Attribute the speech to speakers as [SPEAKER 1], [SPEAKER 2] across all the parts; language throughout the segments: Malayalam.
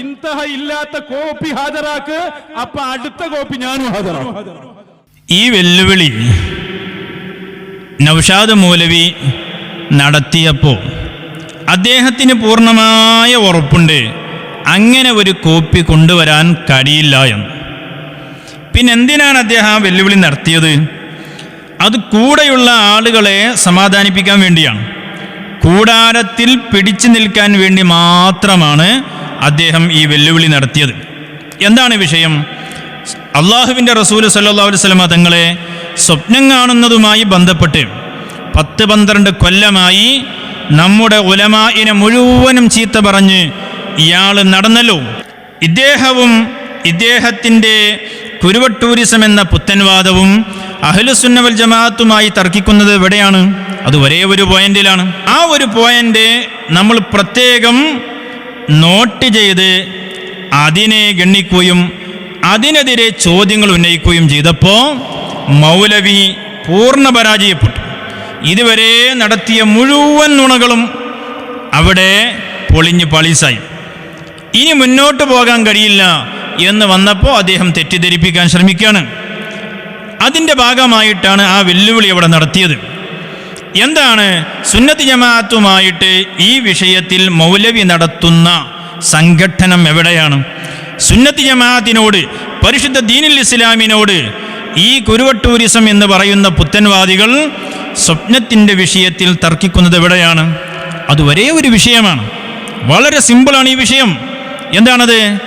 [SPEAKER 1] ഇന്തഹ ഇല്ലാത്ത കോപ്പി ഹാജരാക്ക് അപ്പൊ അടുത്ത കോപ്പി ഞാനും ഹാജരാക്കും.
[SPEAKER 2] ഈ വെല്ലുവിളി നൗഷാദ് മൗലവി നടത്തിയപ്പോൾ അദ്ദേഹത്തിന് പൂർണമായ ഉറപ്പുണ്ട്. അങ്ങനെ ഒരു കോപ്പി കൊണ്ടുവരാൻ കഴിയില്ല എന്ന്. പിന്നെ എന്തിനാണ് അദ്ദേഹം ആ വെല്ലുവിളി നടത്തിയത്? അത് കൂടെയുള്ള ആളുകളെ സമാധാനിപ്പിക്കാൻ വേണ്ടിയാണ്. കൂടാരത്തിൽ പിടിച്ചു നിൽക്കാൻ വേണ്ടി മാത്രമാണ് അദ്ദേഹം ഈ വെല്ലുവിളി നടത്തിയത്. എന്താണ് വിഷയം? അള്ളാഹുവിന്റെ റസൂൽ സല്ലാ വസ്ലമ തങ്ങളെ സ്വപ്നം കാണുന്നതുമായി ബന്ധപ്പെട്ട് പത്ത് പന്ത്രണ്ട് കൊല്ലമായി നമ്മുടെ ഉലമായിനെ മുഴുവനും ചീത്ത പറഞ്ഞ് ഇയാൾ നടന്നല്ലോ. ഇദ്ദേഹവും ഇദ്ദേഹത്തിന്റെ കുരുവട്ടൂരിസം എന്ന പുത്തൻവാദവും അഹ്ലുസുന്നവൽ ജമാഅത്തുമായി തർക്കിക്കുന്നത് എവിടെയാണ്? അത് ഒരേ ഒരു പോയിന്റിലാണ് ആ ഒരു പോയിന്റ് നമ്മൾ പ്രത്യേകം നോട്ട് ചെയ്ത് അതിനെ ഗണ്ണിക്കുകയും അതിനെതിരെ ചോദ്യങ്ങൾ ഉന്നയിക്കുകയും ചെയ്തപ്പോൾ മൗലവി പൂർണ പരാജയപ്പെട്ടു. ഇതുവരെ നടത്തിയ മുഴുവൻ നുണകളും അവിടെ പൊളിഞ്ഞ് പളീസായി. ഇനി മുന്നോട്ട് പോകാൻ കഴിയില്ല എന്ന് വന്നപ്പോൾ അദ്ദേഹം തെറ്റിദ്ധരിപ്പിക്കാൻ ശ്രമിക്കുകയാണ്. അതിന്റെ ഭാഗമായിട്ടാണ് ആ വെല്ലുവിളി അവിടെ നടത്തിയത്. എന്താണ് സുന്നത്ത് ജമാഅത്തുമായിട്ട് ഈ വിഷയത്തിൽ മൗലവി നടത്തുന്ന സംഘട്ടനം എവിടെയാണ്? സുന്നത്ത് ജമാഅത്തിനോട് പരിശുദ്ധ ദീനുൽ ഇസ്ലാമിനോട് ഈ കുരുവട്ടൂരിസം എന്ന് പറയുന്ന പുത്തൻവാദികൾ സ്വപ്നത്തിന്റെ വിഷയത്തിൽ തർക്കിക്കുന്നത് എവിടെയാണ്? അത് ഒരേ ഒരു വിഷയമാണ്. വളരെ സിമ്പിളാണ് ഈ വിഷയം. എന്താണത്?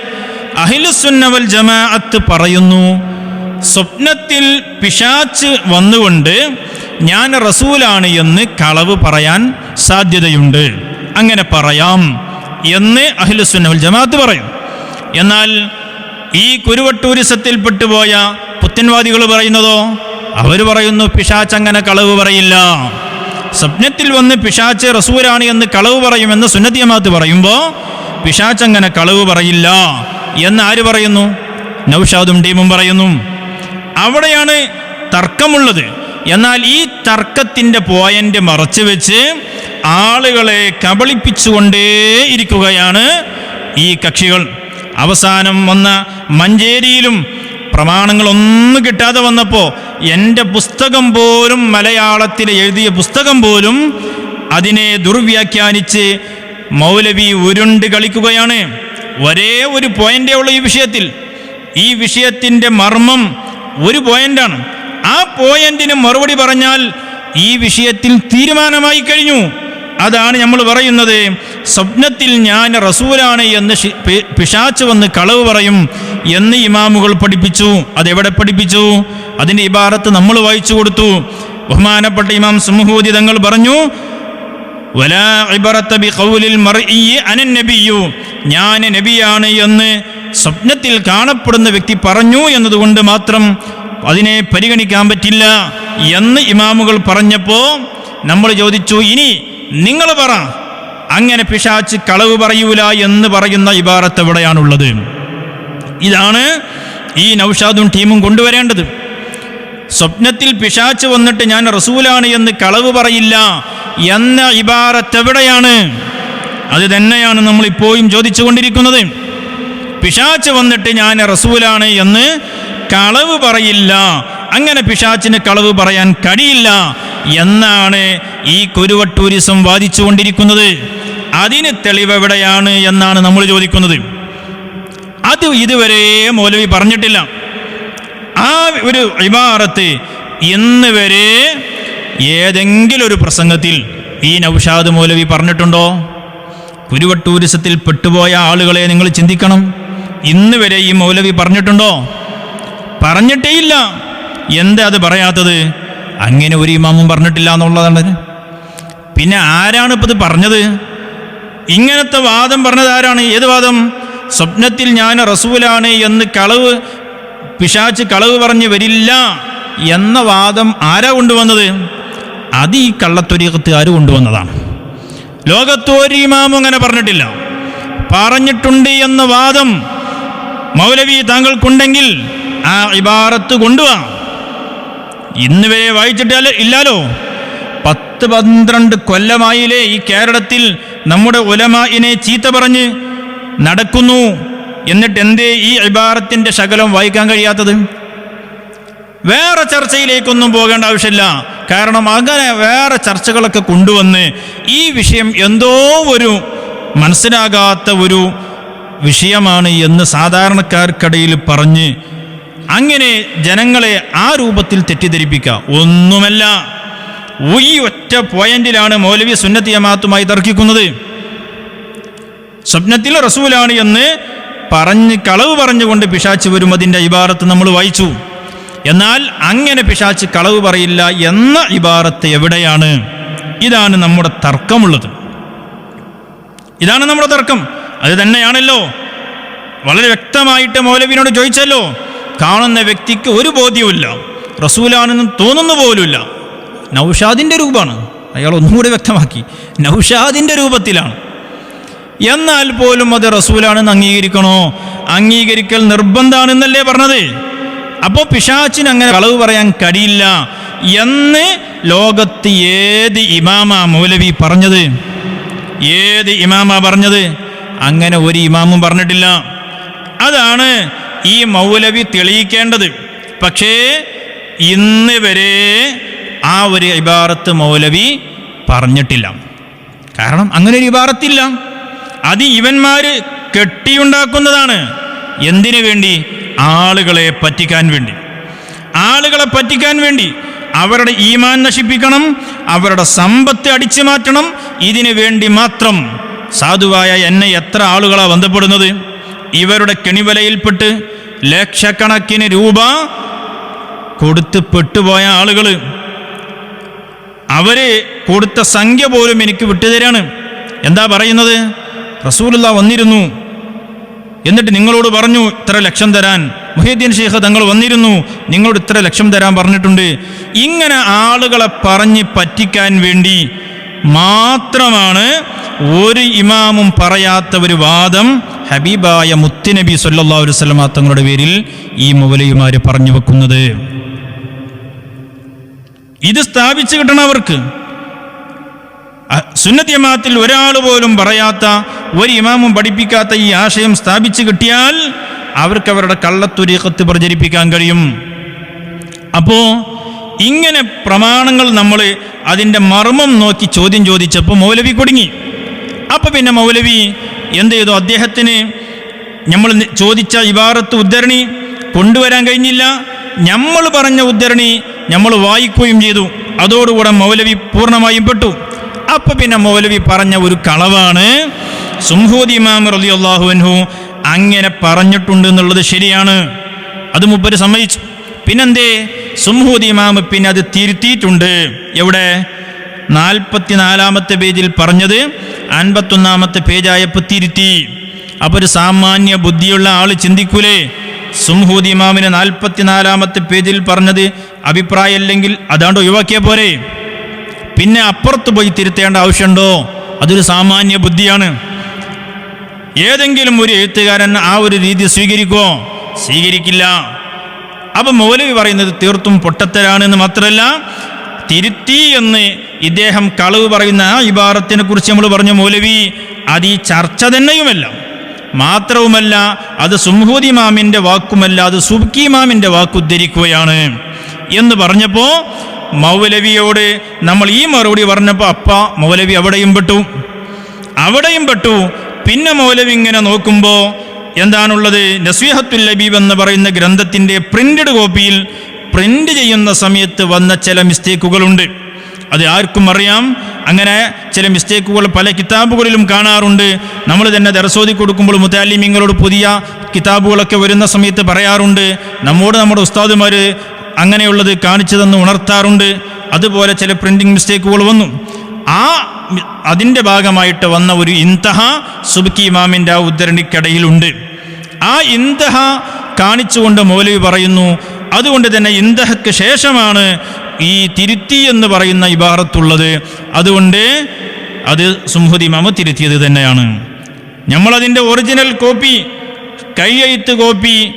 [SPEAKER 2] അഹിലുസുന്നവൽ ജമാഅത്ത് പറയുന്നു സ്വപ്നത്തിൽ പിശാച്ച് വന്നുകൊണ്ട് ഞാൻ റസൂലാണ് എന്ന് കളവ് പറയാൻ സാധ്യതയുണ്ട്. അങ്ങനെ പറയാം എന്ന് അഹിലുസുന്നൽ ജമാഅത്ത് പറയും. എന്നാൽ ഈ കുരുവട്ടൂരിസത്തിൽപ്പെട്ടുപോയ പോയ പുത്തൻവാദികൾ പറയുന്നതോ? അവർ പറയുന്നു പിശാച്ച് അങ്ങനെ കളവ് പറയില്ല. സ്വപ്നത്തിൽ വന്ന് പിശാച്ച് റസൂലാണ് എന്ന് കളവ് പറയുമെന്ന് സുന്നത്തി ജമാഅത്ത് പറയുമ്പോൾ പിശാച്ച് അങ്ങനെ കളവ് പറയില്ല. എന്ന് ആര് പറയുന്നു? നൗഷാദും ടീമും പറയുന്നു. അവിടെയാണ് തർക്കമുള്ളത്. എന്നാൽ ഈ തർക്കത്തിന്റെ പോയിന്റ് മറച്ചു വെച്ച് ആളുകളെ കബളിപ്പിച്ചുകൊണ്ടേ ഇരിക്കുകയാണ് ഈ കക്ഷികൾ. അവസാനം വന്ന മഞ്ചേരിയിലും പ്രമാണങ്ങളൊന്നും കിട്ടാതെ വന്നപ്പോൾ എന്റെ പുസ്തകം പോലും മലയാളത്തിൽ എഴുതിയ പുസ്തകം പോലും അതിനെ ദുർവ്യാഖ്യാനിച്ച് മൗലവി ഉരുണ്ട് കളിക്കുകയാണ്. ഒരേ ഒരു പോയിന്റേ ഉള്ളൂ ഈ വിഷയത്തിൽ. ഈ വിഷയത്തിന്റെ മർമ്മം ഒരു പോയിന്റാണ്. ആ പോയിന്റിന് മറുപടി പറഞ്ഞാൽ ഈ വിഷയത്തിൽ തീരുമാനമായി കഴിഞ്ഞു. അതാണ് നമ്മൾ പറയുന്നത്. സ്വപ്നത്തിൽ ഞാൻ റസൂലാണ് എന്ന് പിശാച്ച് വന്ന് കളവ് പറയും എന്ന് ഇമാമുകൾ പഠിപ്പിച്ചു. അതെവിടെ പഠിപ്പിച്ചു? അതിന്റെ ഇബാറത്ത് നമ്മൾ വായിച്ചു കൊടുത്തു. ബഹുമാനപ്പെട്ട ഇമാം സമൂഹോദി തങ്ങൾ പറഞ്ഞു ഞാൻ നബിയാണ് എന്ന് സ്വപ്നത്തിൽ കാണപ്പെടുന്ന വ്യക്തി പറഞ്ഞു എന്നതുകൊണ്ട് മാത്രം അതിനെ പരിഗണിക്കാൻ പറ്റില്ല എന്ന് ഇമാമുകൾ പറഞ്ഞപ്പോൾ നമ്മൾ ചോദിച്ചു ഇനി നിങ്ങൾ പറ അങ്ങനെ പിശാച്ച് കളവ് പറയൂല എന്ന് പറയുന്ന ഇബാറത്ത് എവിടെയാണുള്ളത്? ഇതാണ് ഈ നൗഷാദും ടീമും കൊണ്ടുവരേണ്ടത്. സ്വപ്നത്തിൽ പിശാച്ച് വന്നിട്ട് ഞാൻ റസൂലാണ് എന്ന് കളവ് പറയില്ല എന്ന ഇബാറത്ത് എവിടെയാണ്? അത് തന്നെയാണ് നമ്മൾ ഇപ്പോഴും ചോദിച്ചുകൊണ്ടിരിക്കുന്നത്. പിശാച്ച് വന്നിട്ട് ഞാൻ റസൂലാണ് എന്ന് കളവ് പറയില്ല. അങ്ങനെ പിശാച്ചിന് കളവ് പറയാൻ കഴിയില്ല എന്നാണ് ഈ കുരുവട്ടൂരിസം വാദിച്ചുകൊണ്ടിരിക്കുന്നത്. അതിന് തെളിവ് എവിടെയാണ് എന്നാണ് നമ്മൾ ചോദിക്കുന്നത്. അത് ഇതുവരെ മൗലവി പറഞ്ഞിട്ടില്ല. ആ ഒരു ഇബാറത്ത് ഇന്ന് വരെ ഏതെങ്കിലും ഒരു പ്രസംഗത്തിൽ ഈ നൗഷാദ് മൗലവി പറഞ്ഞിട്ടുണ്ടോ? കുരുവട്ടൂരിസത്തിൽ പെട്ടുപോയ ആളുകളെ നിങ്ങൾ ചിന്തിക്കണം. ഇന്ന് വരെ ഈ മൗലവി പറഞ്ഞിട്ടുണ്ടോ? പറഞ്ഞിട്ടേയില്ല. എന്താ അത് പറയാത്തത്? അങ്ങനെ ഒരു ഇമാമും പറഞ്ഞിട്ടില്ല എന്നുള്ളതാണ്. പിന്നെ ആരാണ് ഇപ്പം ഇത് പറഞ്ഞത്? ഇങ്ങനത്തെ വാദം പറഞ്ഞത് ആരാണ്? ഏത് വാദം? സ്വപ്നത്തിൽ ഞാൻ റസൂലാണ് എന്ന് കളവ് പിശാച്ച് കളവ് പറഞ്ഞ് വരില്ല എന്ന വാദം ആരാ കൊണ്ടുവന്നത്? അത് ഈ കള്ളത്തൊരീകത്ത് ആര് കൊണ്ടുവന്നതാണ്. ലോകത്തൊരു ഇമാമും അങ്ങനെ പറഞ്ഞിട്ടില്ല. പറഞ്ഞിട്ടുണ്ട് എന്ന വാദം മൗലവി താങ്കൾക്കുണ്ടെങ്കിൽ ആ ഇബാറത്ത് കൊണ്ടുവാ. ഇന്ന് വരെ വായിച്ചിട്ടല്ല ഇല്ലാലോ? പത്ത് പന്ത്രണ്ട് കൊല്ലമായില്ലേ ഈ കേരളത്തിൽ നമ്മുടെ ഉലമായിനെ ചീത്ത പറഞ്ഞ് നടക്കുന്നു എന്നിട്ട് എന്തേ ഈ ഇബാറത്തിന്റെ ശകലം വായിക്കാൻ കഴിയാത്തത്? വേറെ ചർച്ചയിലേക്കൊന്നും പോകേണ്ട ആവശ്യമില്ല. കാരണം അങ്ങനെ വേറെ ചർച്ചകളൊക്കെ കൊണ്ടുവന്ന് ഈ വിഷയം എന്തോ ഒരു മനസ്സിലാകാത്ത ഒരു വിഷയമാണ് എന്ന് സാധാരണക്കാർക്കിടയിൽ പറഞ്ഞ് അങ്ങനെ ജനങ്ങളെ ആ രൂപത്തിൽ തെറ്റിദ്ധരിപ്പിക്കുക. ഒന്നുമല്ല ഈ ഒറ്റ പോയിന്റിലാണ് മൗലവി സുന്നത്തി ജമാഅത്തുമായി തർക്കിക്കുന്നത്. സ്വപ്നത്തിൽ റസൂലാണ് എന്ന് പറഞ്ഞ് കളവ് പറഞ്ഞുകൊണ്ട് പിശാച്ച് വരും അതിന്റെ ഇബാറത്ത് നമ്മൾ വായിച്ചു. എന്നാൽ അങ്ങനെ പിശാച്ച് കളവ് പറയില്ല എന്ന ഇബാറത്ത് എവിടെയാണ്? ഇതാണ് നമ്മുടെ തർക്കമുള്ളത്. ഇതാണ് നമ്മുടെ തർക്കം. അത് തന്നെയാണല്ലോ. വളരെ വ്യക്തമായിട്ട് മൗലവിനോട് ചോദിച്ചല്ലോ കാണുന്ന വ്യക്തിക്ക് ഒരു ബോധ്യവുമില്ല റസൂലാണെന്ന് തോന്നുന്നു പോലുമില്ല. നൗഷാദിന്റെ രൂപമാണ്. അയാൾ ഒന്നും കൂടി വ്യക്തമാക്കി. നൗഷാദിന്റെ രൂപത്തിലാണ്. എന്നാൽ പോലും അത് റസൂലാണെന്ന് അംഗീകരിക്കണോ? അംഗീകരിക്കൽ നിർബന്ധമാണെന്നല്ലേ പറഞ്ഞത്? അപ്പോൾ പിശാച്ചിന് അങ്ങനെ കളവ് പറയാൻ കഴിയില്ല എന്ന് ലോകത്ത് ഏത് ഇമാമ മൗലവി പറഞ്ഞത്? ഏത് ഇമാമ പറഞ്ഞത്? അങ്ങനെ ഒരു ഇമാമും പറഞ്ഞിട്ടില്ല. അതാണ് ഈ മൗലവി തെളിയിക്കേണ്ടത്. പക്ഷേ ഇന്ന് വരെ ആ ഒരു ഇബാറത്ത് മൗലവി പറഞ്ഞിട്ടില്ല. കാരണം അങ്ങനെ ഒരു ഇബാറത്തില്ല. അത് ഇവന്മാർ കെട്ടിയുണ്ടാക്കുന്നതാണ്. എന്തിനു വേണ്ടി? ആളുകളെ പറ്റിക്കാൻ വേണ്ടി. ആളുകളെ പറ്റിക്കാൻ വേണ്ടി. അവരുടെ ഈമാൻ നശിപ്പിക്കണം അവരുടെ സമ്പത്ത് അടിച്ചു മാറ്റണം ഇതിനു വേണ്ടി മാത്രം. സാധുവായ എന്നെ എത്ര ആളുകളാണ് ബന്ധപ്പെടുന്നത്? ഇവരുടെ കെണിവലയിൽപ്പെട്ട് ലക്ഷക്കണക്കിന് രൂപ കൊടുത്ത് പെട്ടുപോയ ആളുകൾ അവർ കൊടുത്ത സംഖ്യ പോലും എനിക്ക് വിട്ടുതരാണ്. എന്താ പറയുന്നത്? റസൂലുള്ള വന്നിരുന്നു. എന്നിട്ട് നിങ്ങളോട് പറഞ്ഞു ഇത്ര ലക്ഷം തരാൻ. മുഹീദ്ദീൻ ഷെയ്ഖ് തങ്ങൾ വന്നിരുന്നു. നിങ്ങളോട് ഇത്ര ലക്ഷം തരാൻ പറഞ്ഞിട്ടുണ്ട്. ഇങ്ങനെ ആളുകളെ പറഞ്ഞ് പറ്റിക്കാൻ വേണ്ടി മാത്രമാണ് ഒരു ഇമാമും പറയാത്ത ഒരു വാദം ഹബീബായ മുത്തുനബി സല്ലാ വസ്ലമ തങ്ങളുടെ പേരിൽ ഈ മുവലയുമാർ പറഞ്ഞു വെക്കുന്നത്. ഇത് സ്ഥാപിച്ചു കിട്ടണം അവർക്ക്. സുന്നത്ത് ഒരാൾ പോലും പറയാത്ത ഒരു ഇമാമും പഠിപ്പിക്കാത്ത ഈ ആശയം സ്ഥാപിച്ചു കിട്ടിയാൽ അവർക്ക് അവരുടെ കള്ളത്തുരീക്കത്ത് പ്രചരിപ്പിക്കാൻ കഴിയും. അപ്പോ ഇങ്ങനെ പ്രമാണങ്ങൾ നമ്മൾ അതിന്റെ മർമ്മം നോക്കി ചോദ്യം ചോദിച്ചപ്പോൾ മൗലവി കുടുങ്ങി. അപ്പോൾ പിന്നെ മൗലവി എന്ത് ചെയ്തു? അദ്ദേഹത്തിന് നമ്മൾ ചോദിച്ച ഇബാറത്ത് ഉദ്ധരണി കൊണ്ടുവരാൻ കഴിഞ്ഞില്ല. നമ്മൾ പറഞ്ഞ ഉദ്ധരണി നമ്മൾ വായിക്കുകയും ചെയ്തു. അതോടുകൂടെ മൗലവി പൂർണമായും പെട്ടു. അപ്പം പിന്നെ മൗലവി പറഞ്ഞ ഒരു കളവാണ് സുംഹൂദ് ഇമാം റലി അള്ളാഹുവിൻഹു അങ്ങനെ പറഞ്ഞിട്ടുണ്ട് എന്നുള്ളത് ശരിയാണ്. അത് മുപ്പര് സമ്മതിച്ചു. പിന്നെന്തേ? സുംഹൂദ് ഇമാമ് പിന്നെ അത് തിരുത്തിയിട്ടുണ്ട്. എവിടെ? നാൽപ്പത്തിനാലാമത്തെ പേജിൽ പറഞ്ഞത് അൻപത്തൊന്നാമത്തെ പേജായപ്പോൾ തിരുത്തി. അപ്പോൾ ഒരു സാമാന്യ ബുദ്ധിയുള്ള ആൾ ചിന്തിക്കൂലേ? സുംഹൂദ് ഇമാമിന് നാൽപ്പത്തിനാലാമത്തെ പേജിൽ പറഞ്ഞത് അഭിപ്രായമല്ലെങ്കിൽ അതാണ്ട് ഒഴിവാക്കിയ പോരെ. പിന്നെ അപ്പുറത്ത് പോയി തിരുത്തേണ്ട ആവശ്യമുണ്ടോ? അതൊരു സാമാന്യ ബുദ്ധിയാണ്. ഏതെങ്കിലും ഒരു എഴുത്തുകാരൻ ആ ഒരു രീതി സ്വീകരിക്കുമോ സ്വീകരിക്കില്ല. അപ്പൊ മൗലവി പറയുന്നത് തീർത്തും പൊട്ടത്തരാണെന്ന് മാത്രമല്ല തിരുത്തി എന്ന് ഇദ്ദേഹം കളവ് പറയുന്ന ആ ഇബാറത്തിനെ കുറിച്ച് നമ്മൾ പറഞ്ഞു മൗലവി അത് ഈ ചർച്ച തന്നെയുമല്ല. മാത്രവുമല്ല അത് സുംഹൂദി മാമിന്റെ വാക്കുമല്ല അത് സുബ്കി മാമിന്റെ വാക്കുദ്ധരിക്കുകയാണ് എന്ന് പറഞ്ഞപ്പോൾ മൗലവിയോട് നമ്മൾ ഈ മറുപടി പറഞ്ഞപ്പോൾ അപ്പ മൗലവി അവിടെയും പെട്ടു. അവിടെയും പെട്ടു. പിന്നെ മൗലവി ഇങ്ങനെ നോക്കുമ്പോൾ എന്താണുള്ളത്? നസീഹത്തുൽ ലബീബ് എന്ന് പറയുന്ന ഗ്രന്ഥത്തിന്റെ പ്രിന്റഡ് കോപ്പിയിൽ പ്രിന്റ് ചെയ്യുന്ന സമയത്ത് വന്ന ചില മിസ്റ്റേക്കുകളുണ്ട്. അത് ആർക്കും അറിയാം. അങ്ങനെ ചില മിസ്റ്റേക്കുകൾ പല കിതാബുകളിലും കാണാറുണ്ട്. നമ്മൾ തന്നെ ദരസോദി കൊടുക്കുമ്പോൾ മുത്താലിമിങ്ങളോട് പുതിയ കിതാബുകളൊക്കെ വരുന്ന സമയത്ത് പറയാറുണ്ട്. നമ്മോട് നമ്മുടെ ഉസ്താദുമാർ അങ്ങനെയുള്ളത് കാണിച്ചതെന്ന് ഉണർത്താറുണ്ട്. അതുപോലെ ചില പ്രിന്റിംഗ് മിസ്റ്റേക്കുകൾ വന്നു. ആ അതിന്റെ ഭാഗമായിട്ട് വന്ന ഒരു ഇന്തഹ സുബിക്കി ഇമാമിന്റെ ആ ഉദ്ധരണിക്കിടയിലുണ്ട്. ആ ഇന്തഹ കാണിച്ചുകൊണ്ട് മൗലവി പറയുന്നു അതുകൊണ്ട് തന്നെ ഇന്തഹയ്ക്ക് ശേഷമാണ് ഈ തിരുത്തി എന്ന് പറയുന്ന ഇബാറത്തുള്ളത്. അതുകൊണ്ട് അത് സുംഹുദ് ഇമാമ് തിരുത്തിയത് തന്നെയാണ്. നമ്മളതിന്റെ ഒറിജിനൽ കോപ്പി കൈയെഴുത്ത് കോപ്പി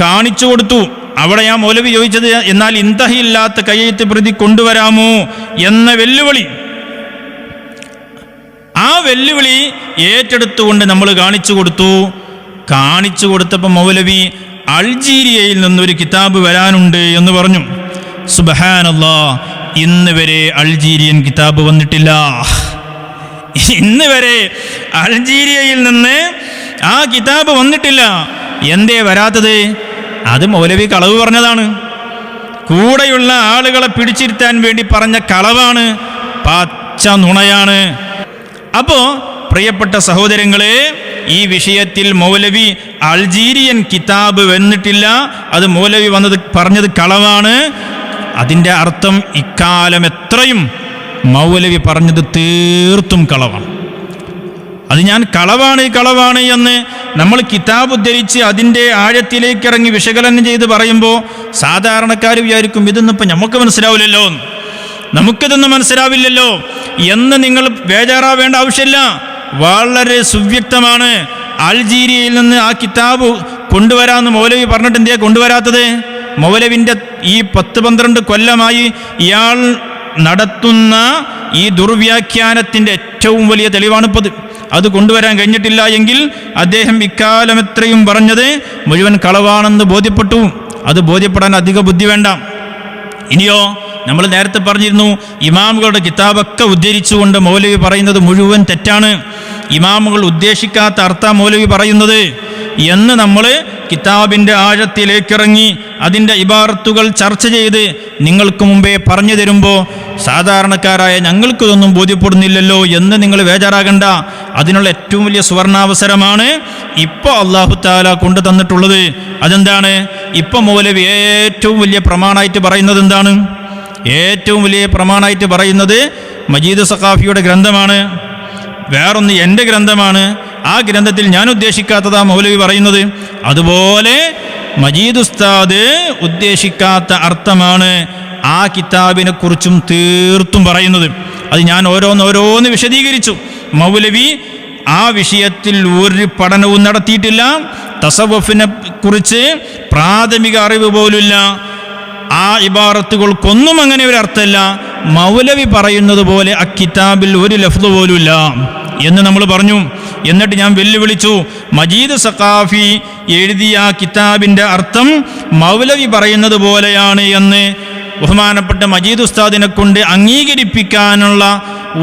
[SPEAKER 2] കാണിച്ചു കൊടുത്തു. അവിടെ ഞാൻ മൗലവി ചോദിച്ചത് എന്നാൽ ഇന്തഹയില്ലാത്ത കൈയെഴുത്ത് പ്രതി കൊണ്ടുവരാമോ? എന്ന വെല്ലുവിളി. ആ വെല്ലുവിളി ഏറ്റെടുത്തുകൊണ്ട് നമ്മൾ കാണിച്ചു കൊടുത്തു. കാണിച്ചു കൊടുത്തപ്പോൾ മൗലവി അൾജീരിയയിൽ നിന്നൊരു കിതാബ് വരാനുണ്ട് എന്ന് പറഞ്ഞു. സുബഹാനല്ലാ ഇന്ന് വരെ അൾജീരിയൻ കിതാബ് വന്നിട്ടില്ല. ഇന്ന് വരെ അൾജീരിയയിൽ നിന്ന് ആ കിതാബ് വന്നിട്ടില്ല. എന്തേ വരാത്തത്? അത് മൗലവി കളവ് പറഞ്ഞതാണ്. കൂടെയുള്ള ആളുകളെ പിടിച്ചിരുത്താൻ വേണ്ടി പറഞ്ഞ കളവാണ്. പച്ച നുണയാണ്. അപ്പോ പ്രിയപ്പെട്ട സഹോദരങ്ങളെ ഈ വിഷയത്തിൽ മൗലവി അൾജീരിയൻ കിതാബ് വന്നിട്ടില്ല. അത് മൗലവി വന്നത് പറഞ്ഞത് കളവാണ്. അതിന്റെ അർത്ഥം ഇക്കാലം എത്രയും മൗലവി പറഞ്ഞത് തീർത്തും കളവാണ്. അത് ഞാൻ കളവാണ് കളവാണ് എന്ന് നമ്മൾ കിതാബ് ഉദ്ധരിച്ച് അതിന്റെ ആഴത്തിലേക്ക് ഇറങ്ങി വിശകലനം ചെയ്ത് പറയുമ്പോൾ സാധാരണക്കാർ വിചാരിക്കും ഇതൊന്നും ഇപ്പം നമുക്ക് മനസ്സിലാവില്ലല്ലോ എന്ന്. നമുക്കിതൊന്നും മനസ്സിലാവില്ലല്ലോ. എന്ന് നിങ്ങൾ ബേജാറാവേണ്ട ആവശ്യമില്ല. വളരെ സുവ്യക്തമാണ്. അൾജീരിയയിൽ നിന്ന് ആ കിതാബ് കൊണ്ടുവരാമെന്ന് മൗലവി പറഞ്ഞിട്ട് എന്തിയാ കൊണ്ടുവരാത്തത്? മൗലവിന്റെ ഈ പത്ത് പന്ത്രണ്ട് കൊല്ലമായി ഇയാൾ നടത്തുന്ന ഈ ദുർവ്യാഖ്യാനത്തിന്റെ ഏറ്റവും വലിയ തെളിവാണിപ്പത്. അത് കൊണ്ടുവരാൻ കഴിഞ്ഞിട്ടില്ല എങ്കിൽ അദ്ദേഹം ഇക്കാലം എത്രയും പറഞ്ഞത് മുഴുവൻ കളവാണെന്ന് ബോധ്യപ്പെട്ടു. അത് ബോധ്യപ്പെടാൻ അധിക ബുദ്ധി വേണ്ട. ഇനിയോ നമ്മൾ നേരത്തെ പറഞ്ഞിരുന്നു ഇമാമുകളുടെ കിതാബൊക്കെ ഉദ്ധരിച്ചുകൊണ്ട് മൗലവി പറയുന്നത് മുഴുവൻ തെറ്റാണ്. ഇമാമുകൾ ഉദ്ദേശിക്കാത്ത അർത്ഥ മൗലവി പറയുന്നത് എന്ന് നമ്മൾ കിതാബിന്റെ ആഴത്തിലേക്കിറങ്ങി അതിന്റെ ഇബാറത്തുകൾ ചർച്ച ചെയ്ത് നിങ്ങൾക്ക് മുമ്പേ പറഞ്ഞു തരുമ്പോൾ സാധാരണക്കാരായ ഞങ്ങൾക്കിതൊന്നും ബോധ്യപ്പെടുന്നില്ലല്ലോ എന്ന് നിങ്ങൾ വേജാറാകണ്ട. അതിനുള്ള ഏറ്റവും വലിയ സുവർണാവസരമാണ് ഇപ്പോൾ അള്ളാഹു താല കൊണ്ടു തന്നിട്ടുള്ളത്. അതെന്താണ്? ഇപ്പം മൗലവി ഏറ്റവും വലിയ പ്രമാണമായിട്ട് പറയുന്നത് എന്താണ്? ഏറ്റവും വലിയ പ്രമാണമായിട്ട് പറയുന്നത് മജീദ് സഖാഫിയുടെ ഗ്രന്ഥമാണ്. വേറൊന്ന് എന്റെ ഗ്രന്ഥമാണ്. ആ ഗ്രന്ഥത്തിൽ ഞാൻ ഉദ്ദേശിക്കാത്തതാ മൗലവി പറയുന്നത്. അതുപോലെ മജീദ് ഉസ്താദ് ഉദ്ദേശിക്കാത്ത അർത്ഥമാണ് ആ കിതാബിനെ കുറിച്ചും തീർത്തും പറയുന്നത്. അത് ഞാൻ ഓരോന്നോരോന്ന് ഓരോന്ന് വിശദീകരിച്ചു. മൗലവി ആ വിഷയത്തിൽ ഒരു പഠനവും നടത്തിയിട്ടില്ല. തസവഫിനെ കുറിച്ച് പ്രാഥമിക അറിവ് പോലുമില്ല. ആ ഇബാറത്തുകൾക്കൊന്നും അങ്ങനെ ഒരു അർത്ഥമില്ല. മൗലവി പറയുന്നത് പോലെ ആ കിതാബിൽ ഒരു ലഫ്ത് പോലുമില്ല. എന്ന് നമ്മൾ പറഞ്ഞു. എന്നിട്ട് ഞാൻ വെല്ലുവിളിച്ചു. മജീദ് സഖാഫി എഴുതിയ ആ കിതാബിന്റെ അർത്ഥം മൗലവി പറയുന്നത് പോലെയാണ് എന്ന് ബഹുമാനപ്പെട്ട മജീദ് ഉസ്താദിനെ കൊണ്ട് അംഗീകരിപ്പിക്കാനുള്ള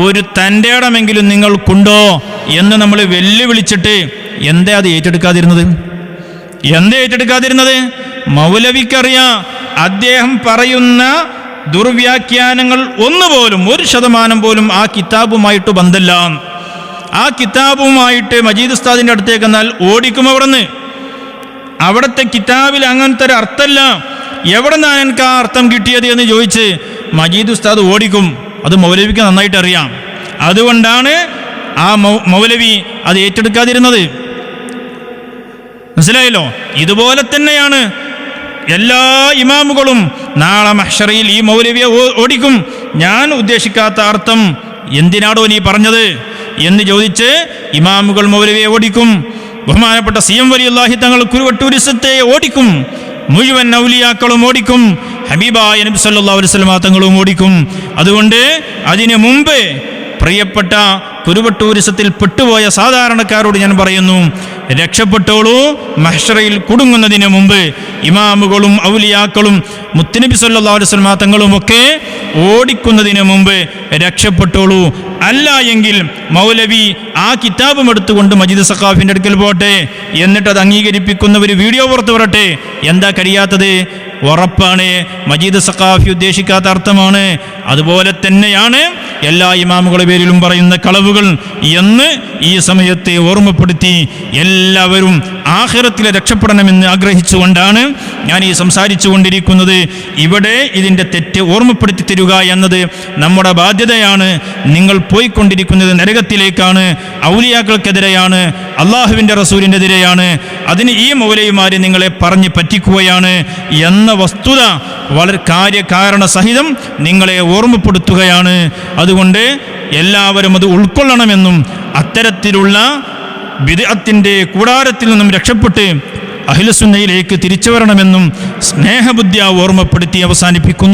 [SPEAKER 2] ഒരു തന്റെ ഇടമെങ്കിലും നിങ്ങൾക്കുണ്ടോ എന്ന് നമ്മൾ വെല്ലുവിളിച്ചിട്ട് എന്താ അത് ഏറ്റെടുക്കാതിരുന്നത്? എന്താ ഏറ്റെടുക്കാതിരുന്നത്? മൗലവിക്കറിയാം. അദ്ദേഹം പറയുന്ന ദുർവ്യാഖ്യാനങ്ങൾ ഒന്നുപോലും ഒരു ശതമാനം പോലും ആ കിതാബുമായിട്ട് ബന്ധല്ല. ആ കിതാബുമായിട്ട് മജീദ് ഉസ്താദിന്റെ അടുത്തേക്ക് എന്നാൽ ഓടിക്കും അവിടുന്ന്. അവിടുത്തെ കിതാബിൽ അങ്ങനത്തെ ഒരു അർത്ഥമല്ല എവിടെ നിന്നാണ് എനിക്ക് ആ അർത്ഥം കിട്ടിയത് എന്ന് ചോദിച്ച് മജീദ് ഉസ്താദ് ഓടിക്കും. അത് മൗലവിക്ക് നന്നായിട്ട് അറിയാം. അതുകൊണ്ടാണ് ആ മൗലവി അത് ഏറ്റെടുക്കാതിരുന്നത്. മനസ്സിലായല്ലോ? ഇതുപോലെ തന്നെയാണ് എല്ലാ ഇമാമുകളും നാളെ മഹ്ഷറയിൽ ഈ മൗലവിയെ ഓടിക്കും. ഞാൻ ഉദ്ദേശിക്കാത്ത അർത്ഥം എന്തിനാടോ നീ പറഞ്ഞത്? എന്ന് ചോദിച്ച് ഇമാമുകൾ മൗലവിയെ ഓടിക്കും. ബഹുമാനപ്പെട്ട സി എം വലി അള്ളാഹി തങ്ങൾ കുരുവട്ടൂരിസത്തെ ഓടിക്കും. മുഴുവൻ ഔലിയാക്കളും ഓടിക്കും. ഹബീബായ നബി സല്ലാ അലൈഹി വസല്ലമ തങ്ങളും ഓടിക്കും. അതുകൊണ്ട് അതിനു മുമ്പ് പ്രിയപ്പെട്ട കുരുവട്ടൂരിസത്തിൽ പെട്ടുപോയ സാധാരണക്കാരോട് ഞാൻ പറയുന്നു രക്ഷപ്പെട്ടോളൂ മഹ്ഷറയിൽ കുടുങ്ങുന്നതിന് മുമ്പ് ഇമാമുകളും ഔലിയാക്കളും മുത്തനബി തങ്ങളും ഒക്കെ ഓടിക്കുന്നതിന് മുമ്പ് രക്ഷപ്പെട്ടോളൂ. അല്ല എങ്കിൽ മൗലവി ആ കിതാബും എടുത്തുകൊണ്ട് മജീദ് സഖാഫിന്റെ അടുക്കൽ പോട്ടെ എന്നിട്ട് അത് അംഗീകരിപ്പിക്കുന്ന ഒരു വീഡിയോ പുറത്തു വരട്ടെ. എന്താ കഴിയാത്തത് ഉറപ്പാണ്. മജീദ് സഖാഫി ഉദ്ദേശിക്കാത്ത അർത്ഥമാണ്. അതുപോലെ തന്നെയാണ് എല്ലാ ഇമാമുകളുടെ പേരിലും പറയുന്ന കളവുകൾ എന്ന് ഈ സമയത്തെ ഓർമ്മപ്പെടുത്തി എല്ലാവരും ആഖിറത്തിലെ രക്ഷപ്പെടണമെന്ന് ആഗ്രഹിച്ചുകൊണ്ടാണ് ഞാൻ ഈ സംസാരിച്ചു കൊണ്ടിരിക്കുന്നത് ഇവിടെ ഇതിന്റെ തെറ്റ് ഓർമ്മപ്പെടുത്തി തരിക എന്നത് നമ്മുടെ ബാധ്യതയാണ്. നിങ്ങൾ പോയിക്കൊണ്ടിരിക്കുന്നത് നരകത്തിലേക്കാണ് ഔലിയാക്കൾക്കെതിരെയാണ് അള്ളാഹുവിന്റെ റസൂലിനെതിരെയാണ്. അതിന് ഈ മൗലയുമാര് നിങ്ങളെ പറഞ്ഞ് പറ്റിക്കുകയാണ് എന്ന വസ്തുത വളരെ കാര്യകാരണ സഹിതം നിങ്ങളെ ഓർമ്മപ്പെടുത്തുകയാണ്. അതുകൊണ്ട് എല്ലാവരും അത് ഉൾക്കൊള്ളണമെന്നും അത്തരത്തിലുള്ള വിദഗ്ധത്തിന്റെ കൂടാരത്തിൽ നിന്നും രക്ഷപ്പെട്ട് അഹിലസുന്നയിലേക്ക് തിരിച്ചു വരണമെന്നും സ്നേഹബുദ്ധിയ ഓർമ്മപ്പെടുത്തി അവസാനിപ്പിക്കുന്നു.